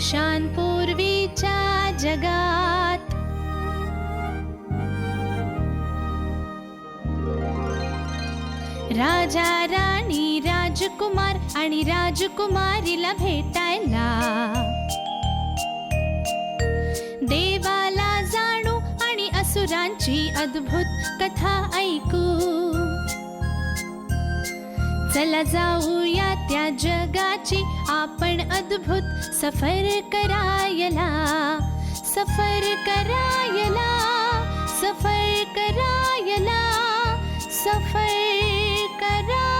वर्षांपूर्वीच्या जगात. राजा राणी राजकुमार आणि राजकुमारीला भेटायला. देवाला जाणू आणि असुरांची अद्भुत कथा ऐकू. चला जाऊया त्या जगाची. आपण अद्भुत सफर करायला सफर करायला सफर करायला सफर करा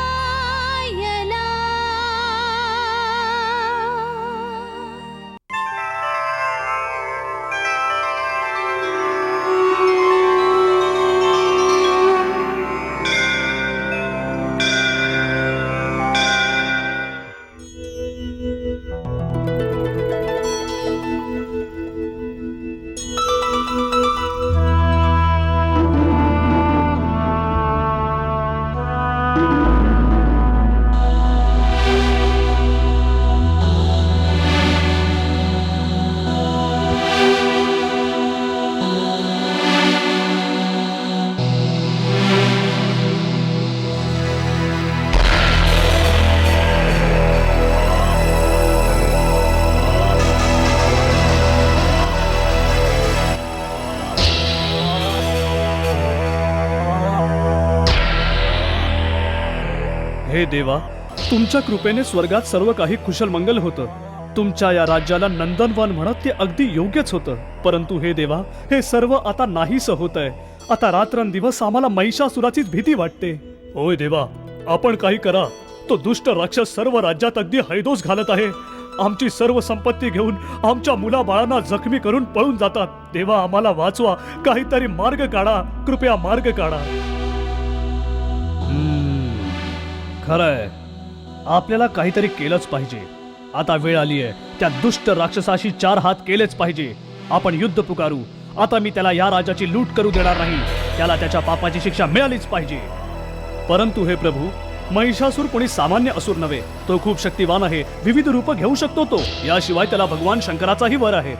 हे देवा तुमच्या कृपेने स्वर्गात सर्व काही कुशल मंगल होतं. तुमच्या या राज्याला नंदनवन म्हणत ते अगदी योग्यच होतं. परंतु हे देवा हे सर्व आता नाहीस होत आहे आता रात्रंदिवस आम्हाला महिषासुराचीच भीती वाटते. होय देवा आपण काही करा. तो दुष्ट राक्षस सर्व राज्यात अगदी हैदोस घालत आहे. आमची सर्व संपत्ती घेऊन आमच्या मुलाबाळांना जखमी करून पळून जातात. देवा आम्हाला वाचवा. काहीतरी मार्ग काढा. कृपया मार्ग काढा. खरंय. आपल्याला काहीतरी केलंच पाहिजे. आता वेळ आली आहे त्या दुष्ट राक्षसाशी चार हात केलेच पाहिजे. आपण युद्ध पुकारू. आता मी त्याला या राजाची लूट करू देणार नाही. त्याला त्याच्या पापाची शिक्षा मिळालीच पाहिजे. परंतु हे प्रभू महिषासूर कोणी सामान्य असूर नव्हे. तो खूप शक्तिवान आहे. विविध रूप घेऊ शकतो तो. याशिवाय त्याला भगवान शंकराचाही वर आहे.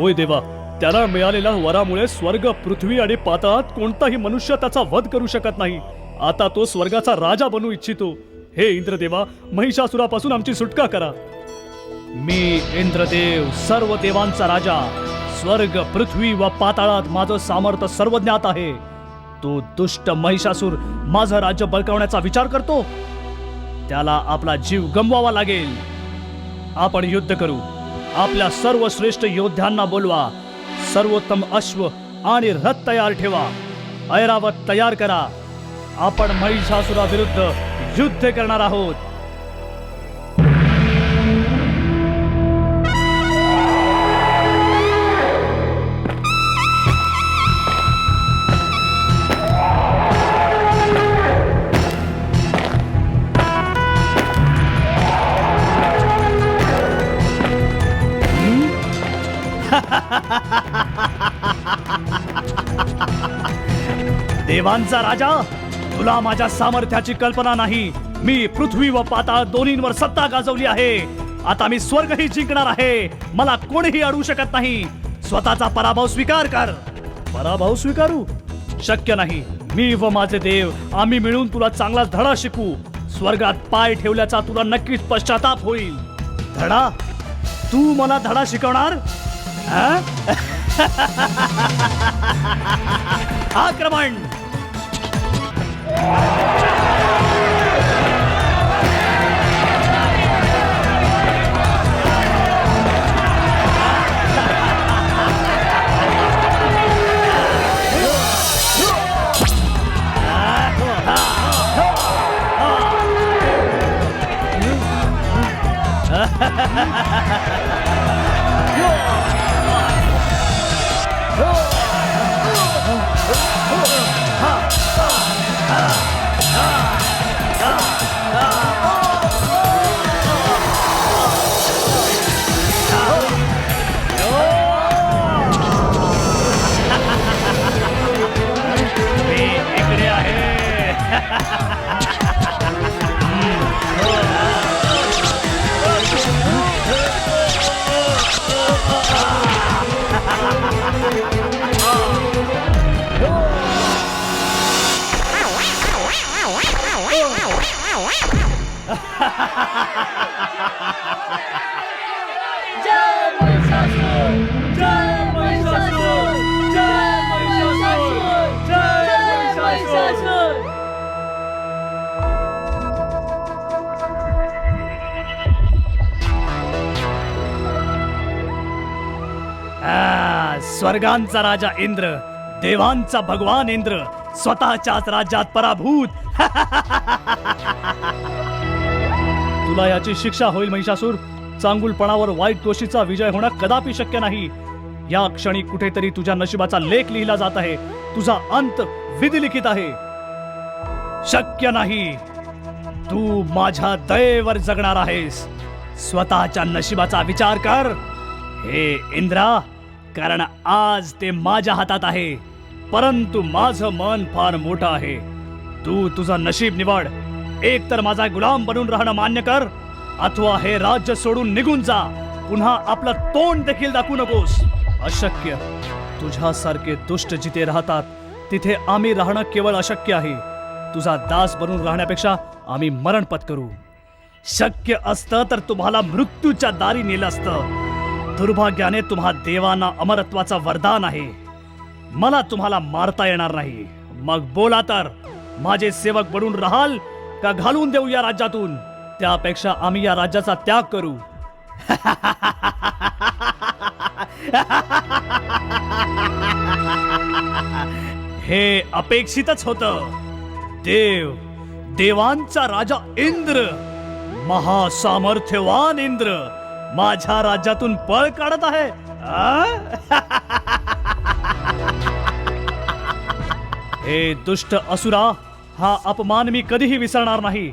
होय देवा त्याला मिळालेल्या वरामुळे स्वर्ग पृथ्वी आणि पाताळात कोणताही मनुष्य त्याचा वध करू शकत नाही. आता तो स्वर्गाचा राजा बनू इच्छितो. हे इंद्रदेवा महिषासुरापासून आमची सुटका करा. मी इंद्रदेव सर्व देवांचा राजा. स्वर्ग पृथ्वी व पाताळात माझं सामर्थ्य सर्वज्ञात आहे. तो दुष्ट महिषासूर माझं राज्य बळकावण्याचा विचार करतो. त्याला आपला जीव गमवावा लागेल. आपण युद्ध करू. आपल्या सर्व श्रेष्ठ योद्ध्यांना बोलवा. सर्वोत्तम अश्व आणि रथ तयार ठेवा. ऐरावत तयार करा. आपण महिषासुराविरुद्ध युद्ध करणार आहोत. देवांचा राजा तुला माझ्या सामर्थ्याची कल्पना नाही. मी पृथ्वी व पाताळ दोन्हींवर सत्ता गाजवली आहे. आता मी स्वर्गही जिंकणार आहे. मला कोणीही अडवू शकत नाही. स्वतःचा पराभव स्वीकार कर. पराभव स्वीकारू? शक्य नाही. मी व माझे देव आम्ही मिळून तुला चांगला धडा शिकू. स्वर्गात पाय ठेवल्याचा तुला नक्कीच पश्चाताप होईल. धडा? तू मला धडा शिकवणार? आक्रमण! आक्रमण मी आ, स्वर्गांचा राजा इंद्र देवांचा भगवान इंद्र स्वतःच्याच राज्यात पराभूत. तुला याची शिक्षा होईल महिषासूर. चांगुलपणावर वाईट दोषीचा विजय होणं कदापि शक्य नाही. या क्षणी कुठेतरी तुझ्या नशिबाचा लेख लिहिला जात आहे. तुझा अंत विधिलिखित आहे. शक्य नाही. तू माझ्या दयेवर जगणार आहेस. स्वतःच्या नशिबाचा विचार कर. हे इंद्रा कारण आज ते माझ्या हातात आहे. परंतु माझं मन फार मोठं आहे. तू तुझं नशीब निवड. एक तर माझा गुलाम बनून राहणं मान्य कर अथवा हे राज्य सोडून निघून जा. पुन्हा आपलं तोंड देखील दाखवू नकोस. अशक्य. तुझ्यासारखे दुष्ट जिथे राहतात तिथे आम्ही राहणं केवळ अशक्य आहे. तुझा दास बनून राहण्यापेक्षा आम्ही मरण पत्करू शक्य असतं तर तुम्हाला मृत्यूच्या दारी नेलं असतं. दुर्भाग्याने तुम्हा देवांना अमरत्वाचा वरदान आहे. मला तुम्हाला मारता येणार नाही. मग बोला तर माझे सेवक बनून राहाल का घालून देऊ या राज्यातून. त्यापेक्षा आम्ही या राज्याचा त्याग करू. हे अपेक्षितच होतं. देव देवांचा राजा इंद्र महासामर्थ्यवान इंद्र माझ्या राज्यातून पळ काढत आहे. हे दुष्ट असुरा हा अपमान मी कधीही विसरणार नाही.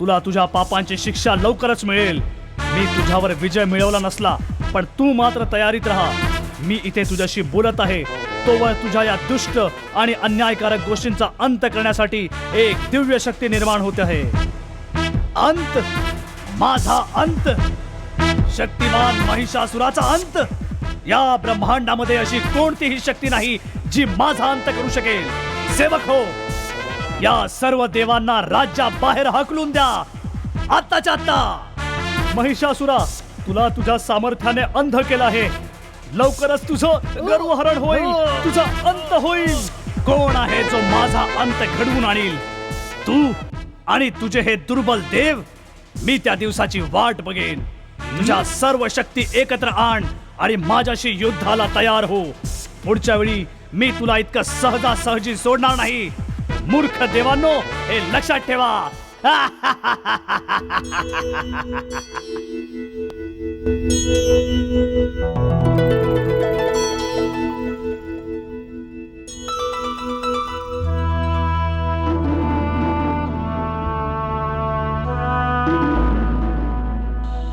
तुला तुझ्या पापांची शिक्षा लवकरच मिळेल. मी तुझ्यावर विजय मिळवला नसला पण तू मात्र तयारीत राहा. मी इथे तुझ्याशी बोलत आहे. तोवर तुझ्या या दुष्ट आणि अन्यायकारक गोष्टींचा अंत करण्यासाठी एक दिव्य शक्ती निर्माण होत आहे. अंत? माझा अंत? शक्तिमान महिषासुराचा अंत? या ब्रह्मांडामध्ये अशी कोणतीही शक्ती नाही जी माझा अंत करू शकेल. सेवक हो! या सर्व देवांना राज्या बाहेर हाकलून द्या. आत्ताच्या आत्ता. महिषासुरा तुला तुझ्या सामर्थ्याने अंध केलं आहे. लवकरच तुझं गर्वहरण होईल. तुझा अंत होईल. कोण आहे जो माझा अंत घडवून आणील? तू आणि तुझे हे दुर्बल देव मी त्या दिवसाची वाट बघेन. तुझ्या सर्व शक्ती एकत्र आण आणि माझ्याशी युद्धाला तयार हो. पुढच्या वेळी मी तुला इतकं सहजासहजी सोडणार नाही. मूर्ख देवांनो हे लक्षात ठेवा.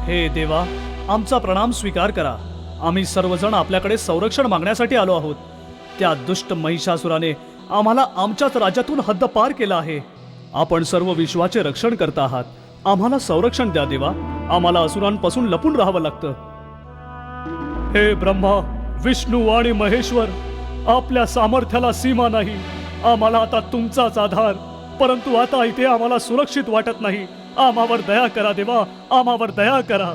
हे देवा आमचा प्रणाम स्वीकार करा. आम्ही सर्वजण आपल्याकडे संरक्षण मागण्यासाठी आलो आहोत. त्या दुष्ट महिषासुराने आम्हाला आमच्याच राज्यातून हद्द पार केला आहे. आपण सर्व विश्वाचे रक्षण करता आहात. आम्हाला संरक्षण द्या देवा. आम्हाला असुरांपासून लपून राहावं लागतं. हे ब्रह्मा विष्णू आणि महेश्वर आपल्या सामर्थ्याला सीमा नाही. आम्हाला आता तुमचाच आधार. परंतु आता इथे आम्हाला सुरक्षित वाटत नाही. आम्हावर दया करा देवा. आम्हावर दया करा.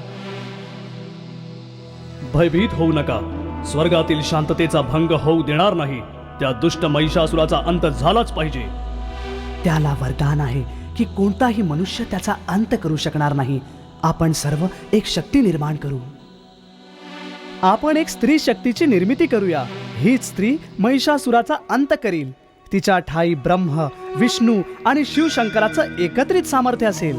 भयभीत होऊ नका. स्वर्गातील शांततेचा भंग होऊ देणार नाही. त्या दुष्ट महिषासुराचा अंत झालाच पाहिजे. त्याला वरदान आहे की कोणताही मनुष्य त्याचा अंत करू शकणार नाही. आपण सर्व एक शक्ती निर्माण करू. आपण एक स्त्री शक्तीची निर्मिती करूया. हीच स्त्री महिषासुराचा अंत करील. तिच्या ठाई ब्रह्म विष्णू आणि शिवशंकराचं एकत्रित सामर्थ्य असेल.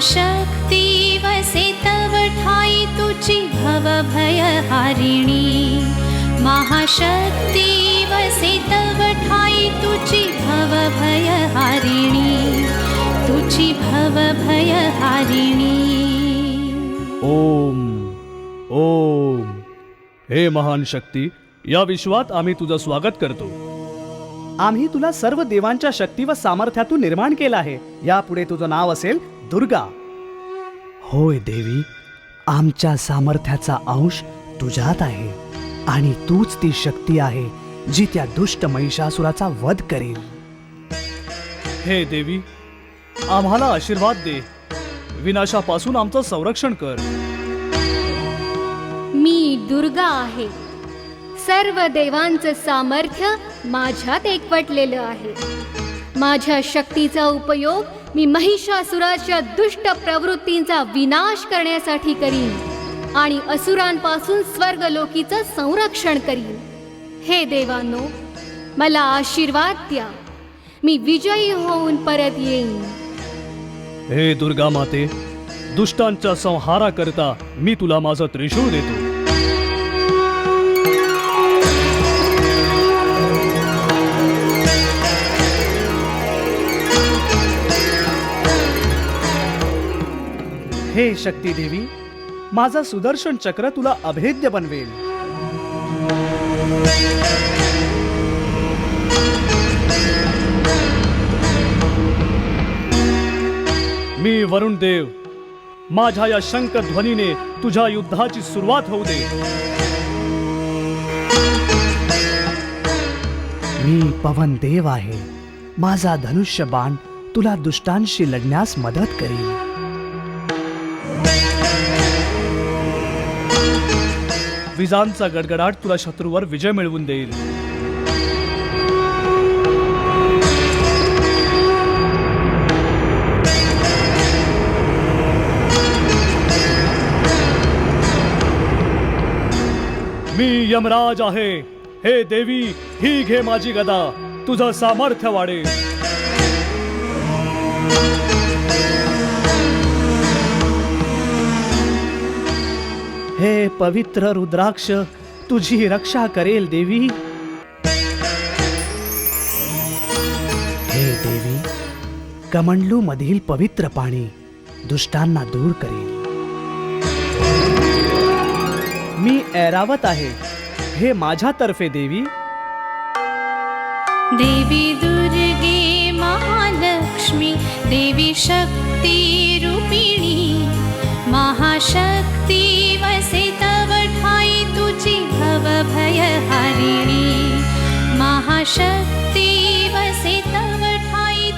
महाशक्ती वसे तव ठाई तुझी भव भय हारिणी महाशक्ती वसे तव ठाई तुझी भव भय हारिणी तुझी भव भय हारिणी ओम ओम। हे महान शक्ती या विश्वात आम्ही तुझं स्वागत करतो. आम्ही तुला सर्व देवांच्या शक्ती व सामर्थ्यातून निर्माण केलं आहे. यापुढे तुझं नाव असेल दुर्गा. होय देवी आमच्या सामर्थ्याचा अंश तुझ्यात आहे आणि तूच ती शक्ती आहे जी त्या दुष्ट महिषासुराचा वध करेल. हे देवी आम्हाला आशीर्वाद दे. विनाशापासून आमचं संरक्षण कर. मी दुर्गा आहे. सर्व देवांचं सामर्थ्य माझ्यात एकवटलेलं आहे. माझ्या शक्तीचा उपयोग मी महिषासुराच्या दुष्ट प्रवृत्तींचा विनाश करण्यासाठी करीन आणि असुरांपासून स्वर्गलोकीचं संरक्षण करीन. हे देवांनो मला आशीर्वाद द्या. मी विजयी होऊन परत येईन. हे दुर्गा माते दुष्टांच्या संहाराकरता मी तुला माझं त्रिशूळ देतो. हे शक्ती देवी माझा सुदर्शन चक्र तुला अभेद्य बनवेल. मी वरुण देव माझ्या या शंख ध्वनीने तुझ्या युद्धाची सुरुवात होऊ दे. मी पवन देव आहे माझा धनुष्य बाण तुला दुष्टांशी लढण्यास मदत करेल. विजांचा गडगडाट तुला शत्रूवर विजय मिळवून देईल. मी यमराज आहे. हे देवी ही घे माझी गदा. तुझं सामर्थ्य वाढेल. हे पवित्र रुद्राक्ष तुझी रक्षा करेल देवी. हे देवी कमंडलू मधील पवित्र पाणी दुष्टांना दूर करेल. मी ऐरावत आहे. हे माझ्यातर्फे देवी. देवी दुर्गे महालक्ष्मी देवी शक्ती रूपिणी महाशक्ती भव भय हारिणी महाशक्ती वसे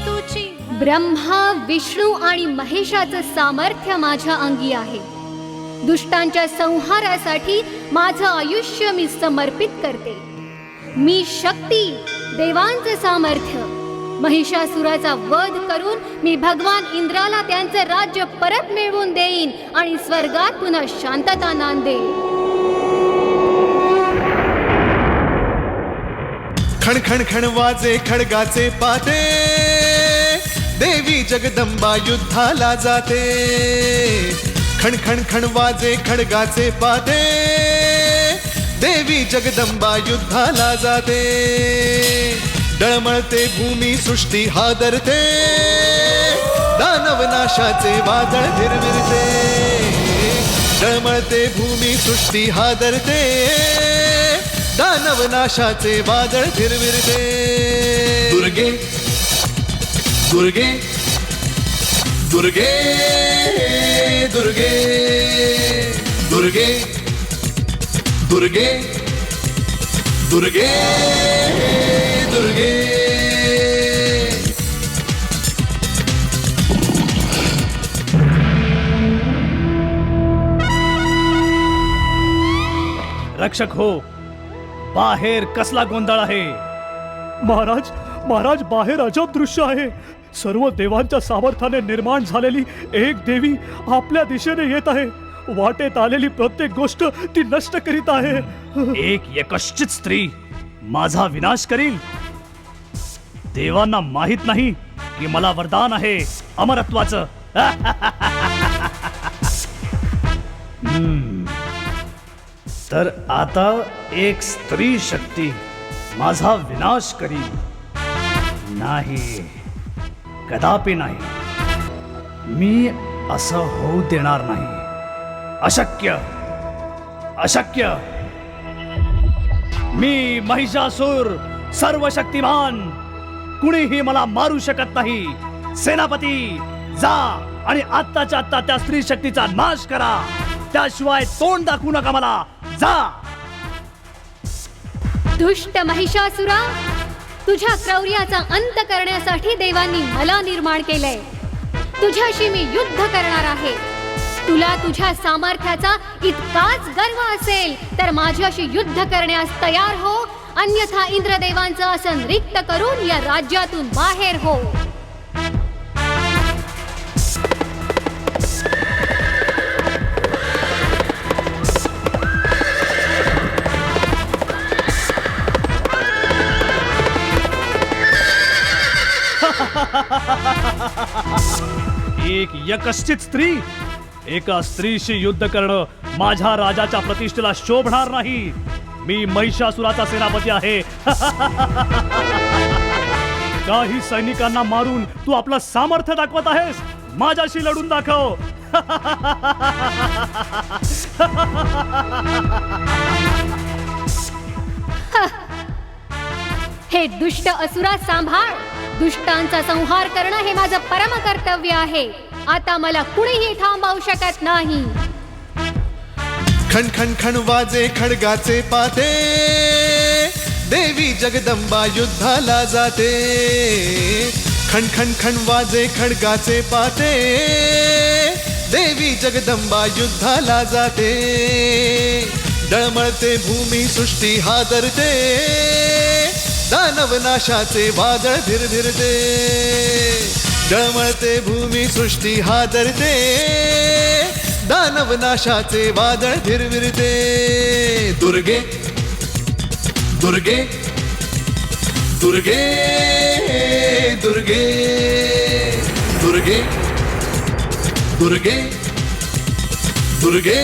तुझी ब्रह्मा विष्णू आणि महेशाचं सामर्थ्य माझ्या अंगी आहे. दुष्टांच्या संहारासाठी माझं आयुष्य मी समर्पित करते. मी शक्ती देवांचं सामर्थ्य. महिषासुराचा वध करून मी भगवान इंद्राला त्यांचं राज्य परत मिळवून देईन आणि स्वर्गात पुन्हा शांतता नांदेन. खण खण खण वाजे खडगाचे पाते. देवी जगदंबा युद्धाला जाते. खण खण खण वाजे खडगाचे पाते. देवी जगदंबा युद्धाला जाते. डळमळते भूमी सृष्टी हादरते. दानव नाशाचे वादळ भिरविरते डळमळते भूमी सृष्टी हादरते. दानव नाशाचे वादळ फिरविरते. दुर्गे दुर्गे दुर्गे दुर्गे दुर्गे दुर्गे दुर्गे दुर्गे. रक्षक हो बाहेर कसला गोंधळ आहे? महाराज महाराज बाहेर अजब दृश्य आहे. सर्व देवांच्या सामर्थ्याने निर्माण झालेली एक देवी आपल्या दिशेने येत आहे. वाटेत आलेली प्रत्येक गोष्ट ती नष्ट करीत आहे. एक एकश्चित स्त्री माझा विनाश करील. देवांना माहीत नाही की मला वरदान आहे अमरत्वाचं. तर आता एक स्त्री शक्ती माझा विनाश करी. नाही कदापि नाही. मी असं होऊ देणार नाही. अशक्य अशक्य. मी महिषासूर सर्व शक्तिमान कुणीही मला मारू शकत नाही. सेनापती जा आणि आत्ताच्या आत्ता त्या स्त्री शक्तीचा नाश करा. त्याशिवाय तोंड दाखवू नका मला. जा. दुष्ट महिषासुरा तुझ्या क्रौर्याचा अंत करण्यासाठी देवांनी मला निर्माण केलंय. तुझ्याशी मी युद्ध करणार आहे. तुला तुझ्या सामर्थ्याचा इतकाच गर्व असेल तर माझ्याशी युद्ध करण्यास तयार हो. अन्यथा इंद्रदेवांचं आसन रिक्त करून या राज्यातून बाहेर हो. एक यकश्चित स्त्री एका स्त्रीशी युद्ध करणं माझ्या राजाच्या प्रतिष्ठेला शोभणार नाही. मी महिषासुराचा सेनापती आहे. काही सैनिकांना मारून तू आपलं सामर्थ्य दाखवत आहेस. माझ्याशी लढून दाखव. हे दुष्ट असुरा सांभाळ. दुष्टांचा संहार करणं हे माझं परम कर्तव्य आहे. आता मला कुणीही थांबवू शकत नाही. खण खण खण वाजे खडगाचे पाते. देवी जगदंबा युद्धाला जाते. खण खण खण वाजे खडगाचे पाते. देवी जगदंबा युद्धाला जाते. डळमळते भूमी सृष्टी हादरते. दानव नाशाचे वादळ भिरभिरते डळमळते भूमी सृष्टी हादरते. दानव नाशाचे वादळ फिरविरते दुर्गे दुर्गे दुर्गे दुर्गे दुर्गे दुर्गे दुर्गे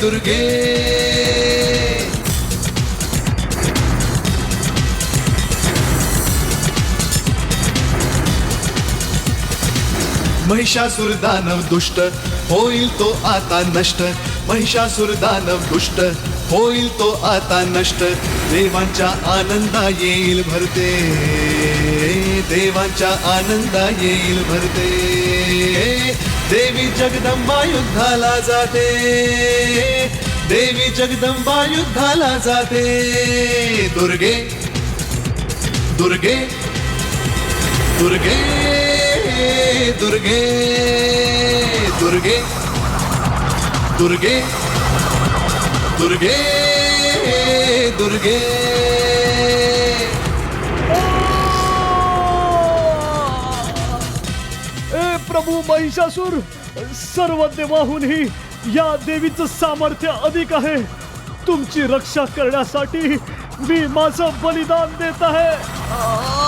दुर्गे. महिषासुर दानव दुष्ट होईल तो आता नष्ट. महिषासुर दानव दुष्ट होईल तो आता नष्ट. देवांच्या आनंदा येईल भरते. देवांच्या आनंदा येईल भरते. देवी जगदंबा युद्धाला जाते. देवी जगदंबा युद्धाला जाते. दुर्गे दुर्गे दुर्गे. दुर्गे दुर्गे दुर्गे दुर्गे दुर्गे. ए प्रभू महिषासूर सर्व देवाहूनही या देवीचं सामर्थ्य अधिक आहे. तुमची रक्षा करण्यासाठी मी माझं बलिदान देत आहे.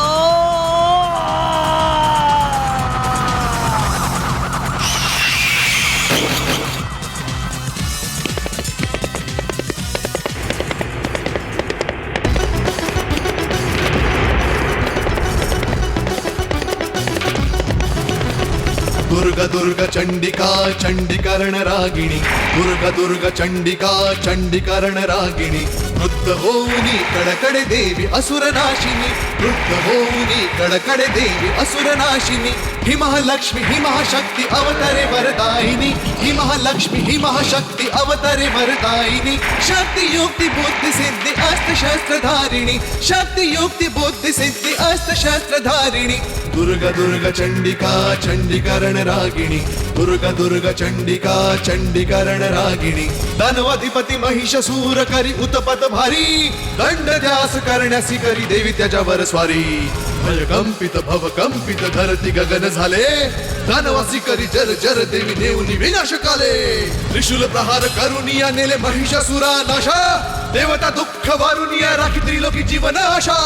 दुर्ग चंडिका चंडीकरण रागिणी दुर्ग दुर्ग चंडिका चंडीकरण रागिणी वृद्ध होऊनी कडकडे देवी असुर वृद्ध होऊनी कडकडे देवी असुर ही महालक्ष्मी ही महाशक्ती अवतरे वरदायिनी ही महालक्ष्मी ही महाशक्ती अवतरे वरदायिनी शक्ती युक्ती बुद्धी सिद्धी अस्त्र धारिणी शक्ती युक्ती बुद्धी सिद्धी अस्त्र शस्त्र धारिणी दुर्ग दुर्ग चंडिका चंडीकरण रागिणी चंडिका चंडीकरण रागिणी करी उत्पत भारी दंड ध्यास करण्यासी करी देवी त्याच्यावर स्वारी. भयकंपित भव कंपित धरती गगन झाले. दानवासी करी जर जर देवी नेऊनी विनाश काले त्रिशूल प्रहार करुनिया नेले महिषासुरा नाशा. देवता दुःख वारुनिया राखी त्रिलोकी जीवन आशा.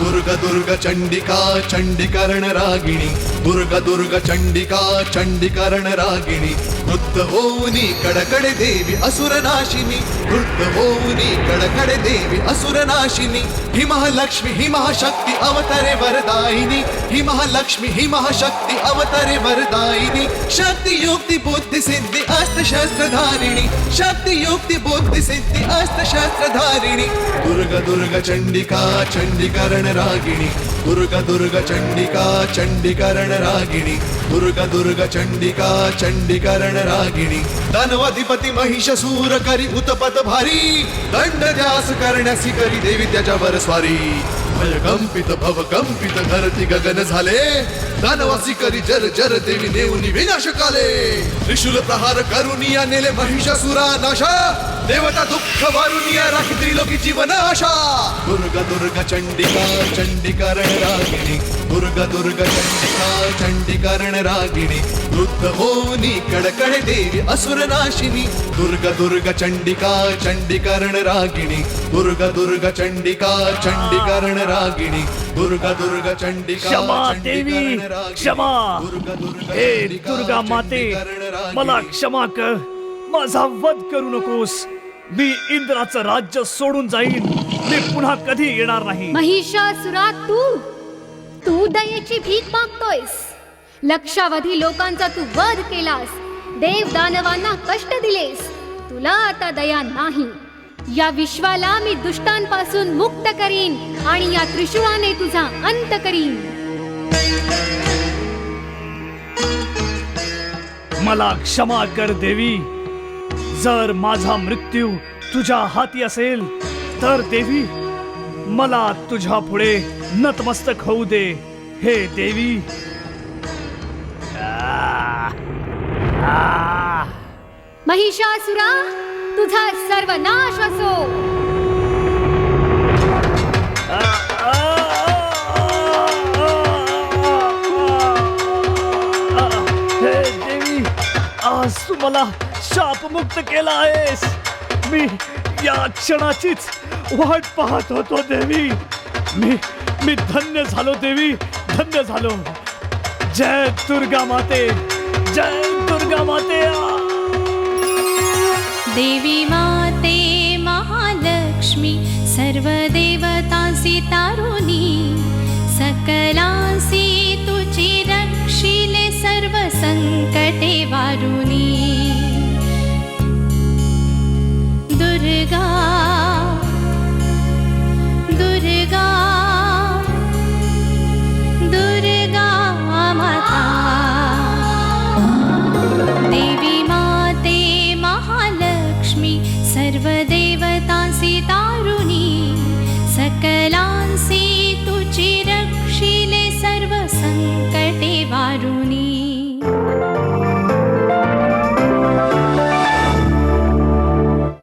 दुर्ग दुर्ग चंडिका चंडीकरण रागिणी. दुर्ग दुर्ग चंडिका चंडीकरण रागिणी. वृद्ध होऊनी कडकडे देवी असुर नाशिनी. वृद्ध होऊनी कडकडे देवी असुर नाशिनी ही महालक्ष्मी ही महाशक्ती अवतरे वरदायिनी ही महालक्ष्मी ही महाशक्ती अवतरे वरदायिनी शक्ती युक्ती बुद्धी सिद्धी अस्त्र शक्ती युक्ती बुद्धी सिद्धी अस्त्र दुर्ग दुर्ग चंडिका चंडीकरण रागिणी दुर्ग दुर्ग चंडिका चंडीकरण रागिणी दुर्ग दुर्ग चंडिका चंडीकरण रागिणी दानवाधिपती महिषसूर करी उत्पत भारी दंड प्रयास करण्यासी करी देवी त्याच्यावर स्वारी. भयकंपित भवकंपित धरती गगन झाले. दानवासी करी जर जर देवी नेऊनी विनाश काले त्रिशूल प्रहार करुनिया नेले महिषासुरा नाशा. देवता दुःख वारुनिया राखी त्रिलोकी जीवन आशा. दुर्ग दुर्ग चंडिका चंडीकरण रागिणी. दुर्ग दुर्ग चंडिका चंडीकरण रागिणी. वृद्ध होनी कडकडे देवी असुर नाशिनी दुर्ग दुर्ग चंडिका चंडीकरण रागिणी. दुर्ग दुर्ग चंडिका चंडीकरण रागिणी दुर्ग दुर्ग चंडिका क्षमा देवी चंडीकरण रागिणी. क्षमा दुर्ग दुर्ग हे दुर्गा माते रागिणी. मला क्षमा कर माझा वध करू नकोस मी इंद्राचं राज्य सोडून जाईन मी पुन्हा कधी येणार नाही महिषासुरा तू तू दयेची भीक मागतोयस लक्षावधी लोकांचा तू वध केलास देव दानवांना कष्ट दिलेस तुला आता दया नाही या विश्वाला मी दुष्टांपासून मुक्त करीन आणि या त्रिशूळाने तुझा अंत करीन. मला क्षमा कर देवी. जर माझा मृत्यू तुझ्या हाती असेल तर देवी मला तुझ्या पुढे नतमस्तक होऊ दे हे देवी. महिषासुरा तुझा सर्वनाश असो. देवी आज तू मला शापमुक्त केला आहेस. मी या क्षणाचीच वाट पाहत होतो देवी. मी मी धन्य झालो देवी. धन्य झालो. जय दुर्गा माते जय दुर्गा माते. आ! देवी माते महालक्ष्मी सर्वादेवता तारुणी सकलासि तु रक्षिले सर्वसङ्कटे वारुणी। दुर्गा